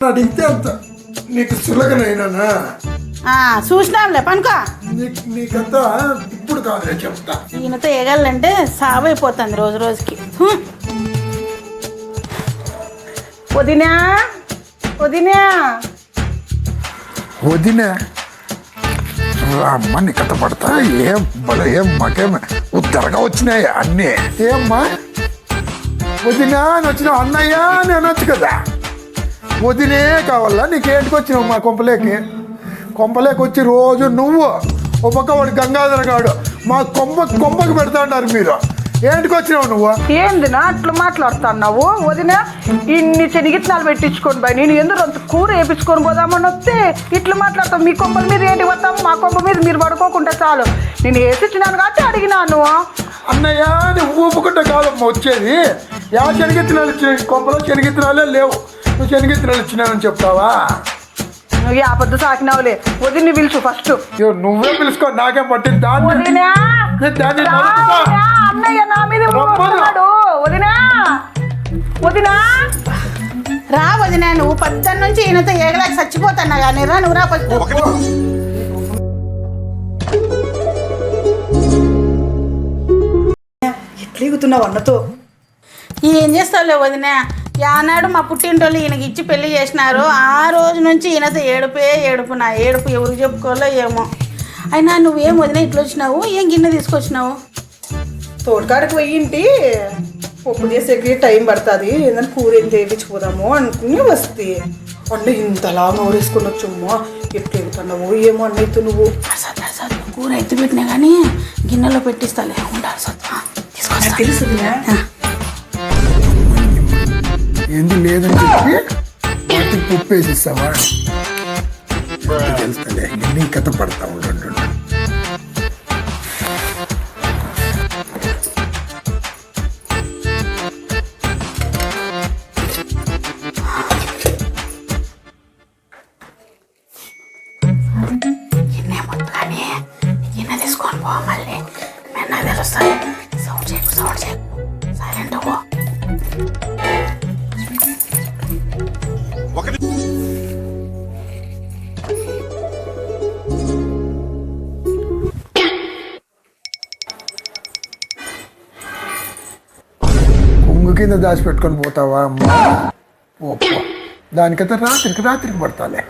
అడిగితే అంత నీకు చూసినాంలే పనుకో. నీకు నీకంతా ఇప్పుడు కాదులే చెప్తా. ఈయనతో ఎగాలంటే రోజు రోజుకి. వదినా వదినా. వదిన అమ్మ నీ కథ పడతా? ఏం బల ఏం మాకేం ఉత్తరగా వచ్చినాయి అన్నీ? ఏమ్మా? వదినా అని వచ్చినావు అన్నయ్య అని అనొచ్చు కదా? వదినే కావాలా? నీకేంటికి వచ్చినావు మా కొంపలేకి? కొంపలేకి వచ్చి రోజు నువ్వు ఒక పక్క వాడు గంగాధర గాడు మా కొంప కొంపకి పెడతా ఉన్నారు మీరు. ఏంటికి వచ్చినావు నువ్వు ఏందినా అట్లా మాట్లాడుతున్నావు? వదిన ఇన్ని శనిగిత్తనాలు పెట్టించుకొని పోయి నేను ఎందుకు అంత కూర వేపించుకొని పోదామని వస్తే ఇట్లా మాట్లాడతావు? మీ కొంపల మీద ఏంటి వస్తాము మా కొంప మీద మీరు పడుకోకుండా చాలు. నేను వేసిచ్చినాను కాబట్టి అడిగినాను. అన్నయ్య అని ఊపుకుంటే కాదమ్మా వచ్చేది. యా శనగెత్తినాలు కొంపలో శనగెత్తినాలే లేవు. నువ్వు శనగెత్తినాలు ఇచ్చినానని చెప్తావా? నువ్వు ఈ ఆపద్దు సాకినావులే. వదిన్ని పిలుచు ఫస్ట్ నువ్వే పిలుచుకో నాకేం పట్టింది? దాన్ని అన్నయ్య నా మీద. వదినా. వదినా. రా వదినా నువ్వు పద్దెన్ నుంచి ఈయనతో ఏగలేక చచ్చిపోతున్నా కానీ రా నువ్వు రా ఫస్ట్ ఎట్లా ఎగుతున్నావు అన్నతో? ఏం చేస్తావులే వదినా? యానాడు మా పుట్టింటోళ్ళు ఈయనకి ఇచ్చి పెళ్ళి చేసినారు. ఆ రోజు నుంచి ఈయనతో ఏడుపే ఏడుపు నా ఏడుపు ఎవరికి చెప్పుకోవాలో ఏమో. అయినా నువ్వేం వదినా ఇట్లా వచ్చినావు? ఏం గిన్నె తీసుకొచ్చినావు? తోటకాడికి పోయింటి పప్పు చేసేకి టైం పడుతుంది. ఏదైనా కూర ఏం తెప్పించుకుపోదాము అనుకుని వస్తే అన్న ఇంతలా నోరేసుకొని వచ్చమ్మా ఎట్లా ఎగుతున్నావు ఏమో అన్నయ్యతో నువ్వు. కూర ఎత్తి పెట్టినా కానీ గిన్నెలో సత్తా. తీసుకొస్తా. తెలుసుదినా ఏంది లేదని చెప్పి వాటికి ఉప్పు వేసి తెలుస్తలే కథ? పడతా ఉండు కానీ తీసుకొని పో మళ్ళీ. మెన్న తెలుస్తుంది సౌండ్ చేయకు సౌండ్ చేయకు సైలెంట్ అవ్వ కొంగు కింద దాచి పెట్టుకొని పోతావా? అమ్మా. దానికైతే రాత్రికి రాత్రికి పడతాలే.